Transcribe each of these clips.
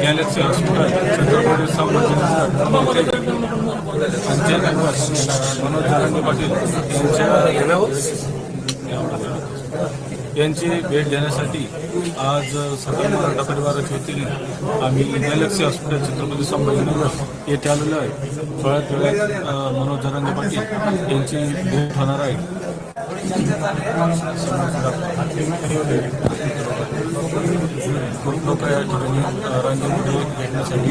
Galaxy hospital Chhatrapati Sambhajinagar Manoj Jarange Patil यांच्या यांची भेट देण्यासाठी आज सकाळी मराठा परिवाराच्या वतीने आम्ही गॅलेक्सी हॉस्पिटल छत्रपती संभाजीनगर येथे आलेलो आहे. थोड्याच वेळात मनोज जरांगे पाटील यांची भेट होणार आहे. खूप लोक या ठिकाणी रांगेमध्ये भेटण्यासाठी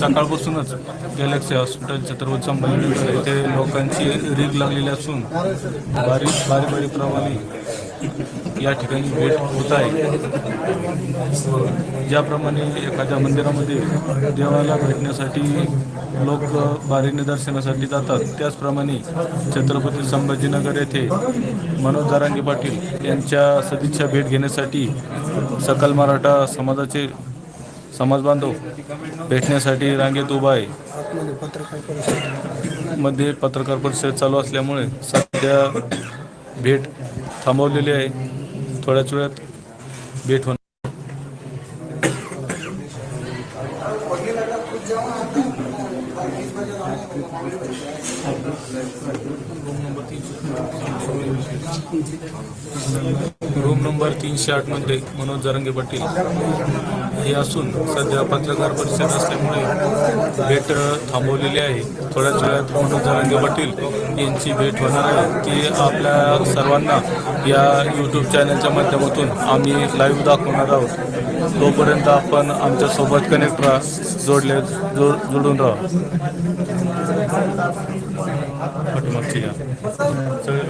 सकाळपासूनच गॅलेक्सी हॉस्पिटल छत्रपती संभाजीनगर येथे लोकांची रीग लागलेली असून बारीक बारीक बारीक प्रमाणे या ठिकाणी भेट होत आहे. ज्याप्रमाणे एखाद्या मंदिरामध्ये देवाला भेटण्यासाठी लोक बारीने दर्शनासाठी जातात त्याचप्रमाणे छत्रपती संभाजीनगर येथे मनोज दारांगे पाटील यांच्या सदिच्छा भेट घेण्यासाठी सकल मराठा समाजाचे समाज बांधव भेटण्यासाठी रांगेत उभा आहे. मध्ये पत्रकार परिषद चालू असल्यामुळे सध्या भेट थांबवलेली आहे. थोड्याच वेळात भेट होणार. रूम नंबर तीनशे आठमध्ये मनोज जरंगे पाटील हे असून सध्या पत्रकार परिषद असल्यामुळे भेट थांबवलेली आहे. थोड्याच वेळात मनोज जरंगे पाटील यांची भेट होणार आहे. ती आपल्या सर्वांना या यूट्यूब चॅनलच्या माध्यमातून आम्ही लाईव्ह दाखवणार आहोत. तोपर्यंत आपण आमच्यासोबत कनेक्ट राहा जोडले जोड जोडून राहा. या. सगळे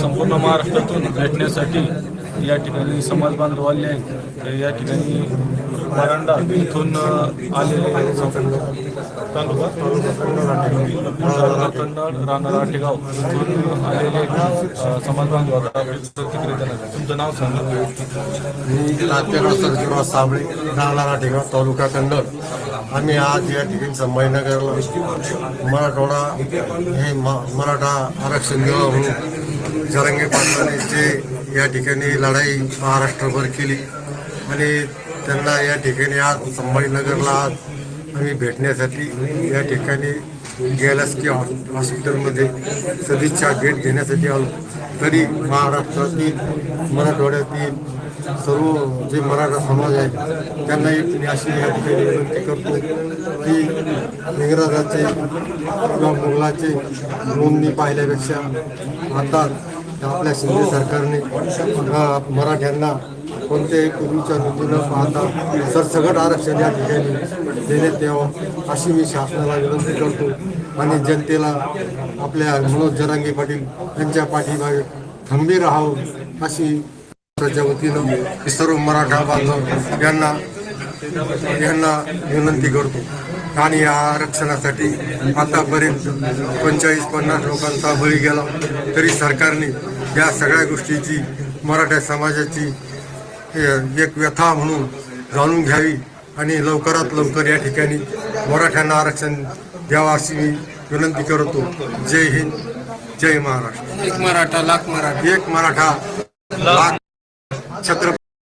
संपूर्ण महाराष्ट्रातून भेटण्यासाठी या ठिकाणी समाज बांधव आले आहेत या ठिकाणी वरांडा इथून आलेले तालुका कन्नड राणा राठेगाव इथून आलेले अ, समाज बांधव. आता तुमचं नाव सांगा. मी लातेगाव सरजीराव साबळे राहणार राठेगाव तालुका कन्नड आम्ही आज या ठिकाणी संभाजीनगरला मराठवाडा हे मराठा आरक्षण देवा म्हणून जरंगे पाटलाने जे या ठिकाणी लढाई महाराष्ट्रभर केली. आणि त्यांना या ठिकाणी आज संभाजीनगरला आज आम्ही भेटण्यासाठी या ठिकाणी गेलास की हॉस्पिटलमध्ये सदिच्छा भेट घेण्यासाठी आलो. तरी महाराष्ट्रातील मराठवाड्यातील सर्व जे मराठा समाज आहे त्यांना एक मी अशी या ठिकाणी विनंती करतो की इंग्रजाचे किंवा मुघलाचे नोंदणी पाहिल्यापेक्षा आता आपल्या शिंदे सरकारने मराठ्यांना कोणत्याही पूर्वीच्या नोंदी न पाहता सरसगट आरक्षण या ठिकाणी देण्यात यावं अशी मी शासनाला विनंती करतो. आणि जनतेला आपल्या मनोज जरांगे पाटील यांच्या पाठीमागे खंबीर राहावं अशी त्याच्या वतीनं मी सर्व मराठा बांधव यांना यांना विनंती करतो. आणि या आरक्षणासाठी आतापर्यंत पंचेचाळीस पन्नास लोकांचा बळी गेला. तरी सरकारने या सगळ्या गोष्टीची मराठा समाजाची एक व्यथा म्हणून जाणून घ्यावी आणि लवकरात लवकर या ठिकाणी मराठ्यांना आरक्षण द्यावं अशी मी विनंती करतो. जय हिंद जय महाराष्ट्र. एक मराठा लाख मराठा. एक मराठा लाख छत्रपती